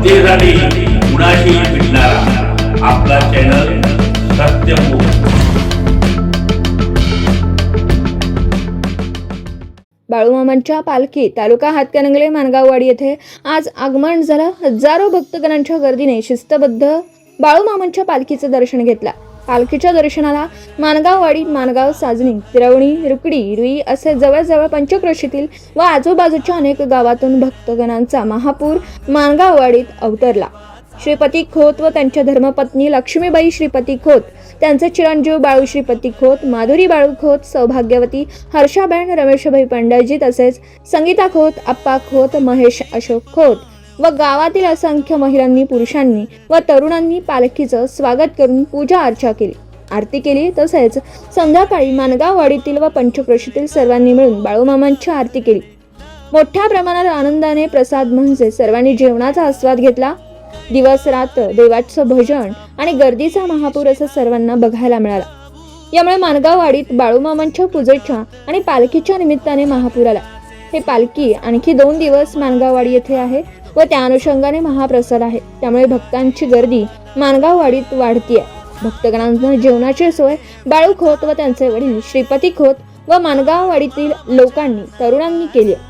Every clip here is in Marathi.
जनतेसाठी कुणाशी भेटणारा आपला चॅनल सत्यमुख बाळूमामांच्या पालखी तालुका हातकणंगले मानगाववाडी येथे आज आगमन झालं. हजारो भक्तगणांच्या गर्दीने शिस्तबद्ध बाळूमामांच्या पालखीचं दर्शन घेतलं. पालखीच्या दर्शनाला मानगाववाडी मानगाव साजणी तिरवणी रुकडी रुई असे जवळजवळ पंचक्रोशीतील व आजूबाजूच्या अनेक गावातून भक्तगणांचा महापूर मानगाववाडीत अवतरला. श्रीपती खोत व त्यांच्या धर्मपत्नी लक्ष्मीबाई श्रीपती खोत त्यांचे चिरंजीव बाळू श्रीपती खोत माधुरी बाळू खोत सौभाग्यवती हर्षाबेन रमेशभाई पंडाजी तसेच संगीता खोत अप्पा खोत महेश अशोक खोत. व गावातील असंख्य महिलांनी पुरुषांनी व तरुणांनी पालखीचं स्वागत करून पूजा अर्चा केली. आरती केली तसेच संध्याकाळी मानगाववाडीतील व पंचक्रोशीतील सर्वांनी मिळून बाळूमामांची आरती केली. मोठ्या प्रमाणात आनंदाने प्रसाद म्हणजे सर्वांनी जेवणाचा आस्वाद घेतला. दिवस रात्र देवाचं भजन आणि गर्दीचा महापूर असं सर्वांना बघायला मिळाला. यामुळे मानगाववाडीत बाळूमामांच्या पूजेच्या आणि पालखीच्या निमित्ताने महापूर आला. हे पालखी आणखी दोन दिवस मानगाववाडी येथे आहे. व त्या अनुषंगाने महाप्रसाद आहे. त्यामुळे भक्तांची गर्दी मानगाववाडीत वाढतीये. भक्तगणांना जेवणाची सोय बाळू खोत व त्यांचे वडील श्रीपती खोत व मानगाववाडीतील लोकांनी तरुणांनी केली आहे.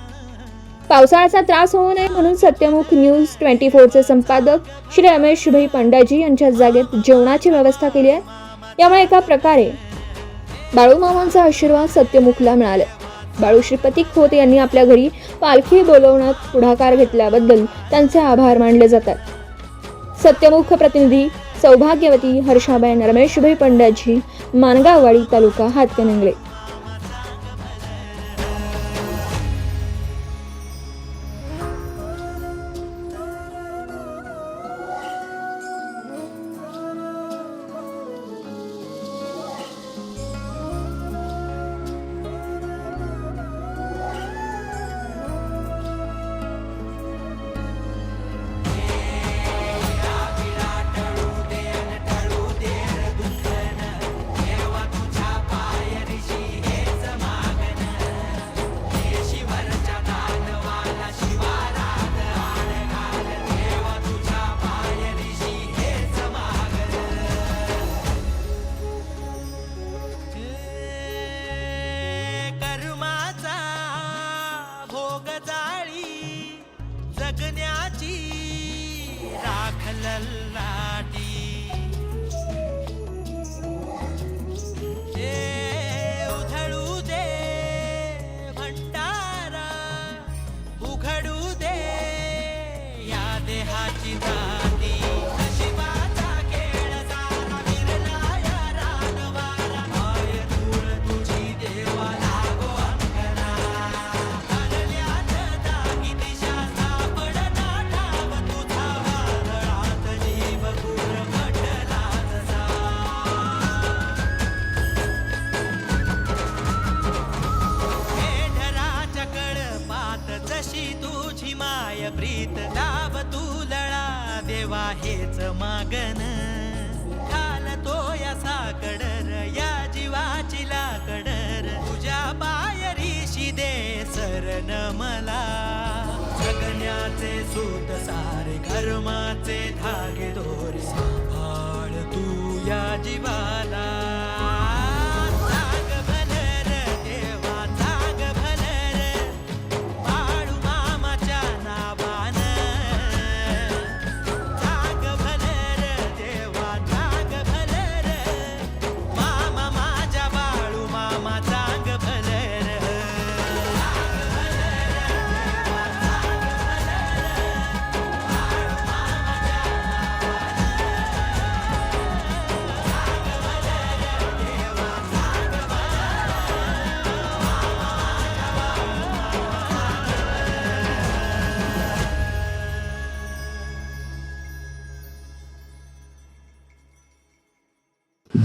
पावसाळ्याचा त्रास होऊ नये म्हणून सत्यमुख न्यूज ट्वेंटी फोरचे संपादक श्री रमेश भाई पंडाजी यांच्या जागेत जेवणाची व्यवस्था केली आहे. यामुळे एका प्रकारे बाळूमामांचा आशीर्वाद सत्यमुखला मिळाले बाळू श्रीपती खोत यांनी आपल्या घरी पालखी बोलवण्यात पुढाकार घेतल्याबद्दल त्यांचे आभार मानले जातात. सत्यमुख प्रतिनिधी सौभाग्यवती हर्षाबाई रमेशभाई पंड्याजी मानगाववाडी तालुका हातकणंगले. जगण्याची राखल देवा हेच मागन घाल तो या साकडर या जीवाची लाकडर. तुझ्या पायरीशी दे सरण मला. जगण्याचे सूत सारे कर्माचे धागे दोरी सांभाळ तू या जीवा